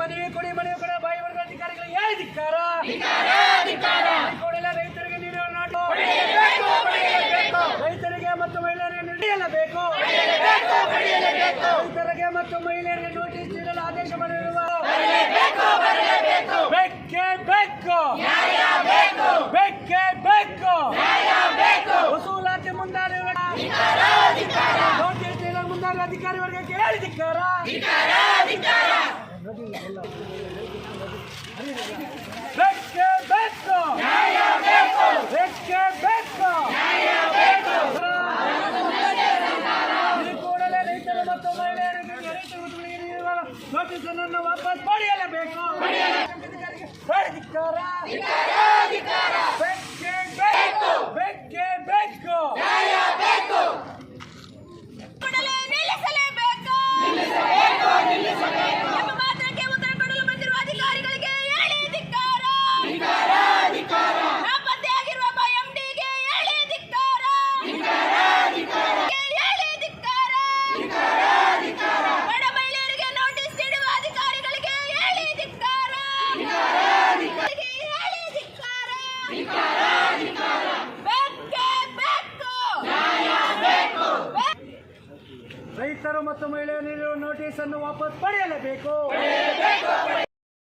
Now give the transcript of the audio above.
ಮನವಿ ಕೊಡಿ ಮನವಿ ಕೊಡ ಬಾಯಿ ವರ್ಗ ಅಧಿಕಾರಿಗಳಿಗೆ ಹೇಳಿ ಧಿಕ್ಕಾರ! ಕೂಡಲೇ ರೈತರಿಗೆ ನೀಡುವ ನೋಟು ರೈತರಿಗೆ ಮತ್ತು ಮಹಿಳೆಯರಿಗೆ ನೀಡಲೇಬೇಕು. ರೈತರಿಗೆ ಮತ್ತು ಮಹಿಳೆಯರಿಗೆ ನೋಟಿಸ್ ನೀಡಲು ಆದೇಶ ಮಾಡಿರುವ ಬೇಕೇ! ಬೇಕು ಬೇಕೇ ಬೇಕು! ವಸೂಲಾತಿ ಮುಂದಾದ ನೋಟಿಸ್ ನೀಡಲು ಮುಂದಾದ ಅಧಿಕಾರಿ ವರ್ಗಕ್ಕೆ ಹೇಳಿ ಧಿಕ್ಕಾರ! ಬೇಕೇ ಬೇಕು ನ್ಯಾಯ ಬೇಕು ಈ ಕೂಡಲೇ ರೈತರು ಮತ್ತು ಮಹಿಳೆಯರಿಗೆ ರೈತ ವಾಪಸ್ ಪಡೆಯಲೇಬೇಕು ಧಿಕ್ಕಾರ. ಬೇಕೇ ಬೇಕು ಬೇಕೇ ಬೇಕು ಕೂಡಲೇ ನಿಲ್ಲಿಸಲೇಬೇಕು ನಮ್ಮ ಮಾತ್ರಕ್ಕೆ ಉತ್ತರ ಕೊಡಲು ಬಂದಿರುವ ಅಧಿಕಾರಿಗಳಿಗೆ ಹೇಳಿ ಧಿಕ್ಕಾರ ನಾಪತ್ತೆಯಾಗಿರುವ ಎಂಡಿಗೆ ಹೇಳಿ ಧಿಕ್ಕಾರ ಹೇಳಿ ಧಿಕ್ಕಾರ ಬಡ ಮಹಿಳೆಯರಿಗೆ ನೋಟಿಸ್ ನೀಡುವ ಅಧಿಕಾರಿಗಳಿಗೆ ಹೇಳಿ ಧಿಕ್ಕಾರ ಹೇಳಿ ಧಿಕ್ಕಾರ ಬೇಕೇ ಬೇಕು ರೈತರು ಮತ್ತು ಮಹಿಳೆಯರು ನೀಡುವ ನೋಟಿಸ್ ಅನ್ನು ವಾಪಸ್ ಪಡೆಯಲೇಬೇಕು.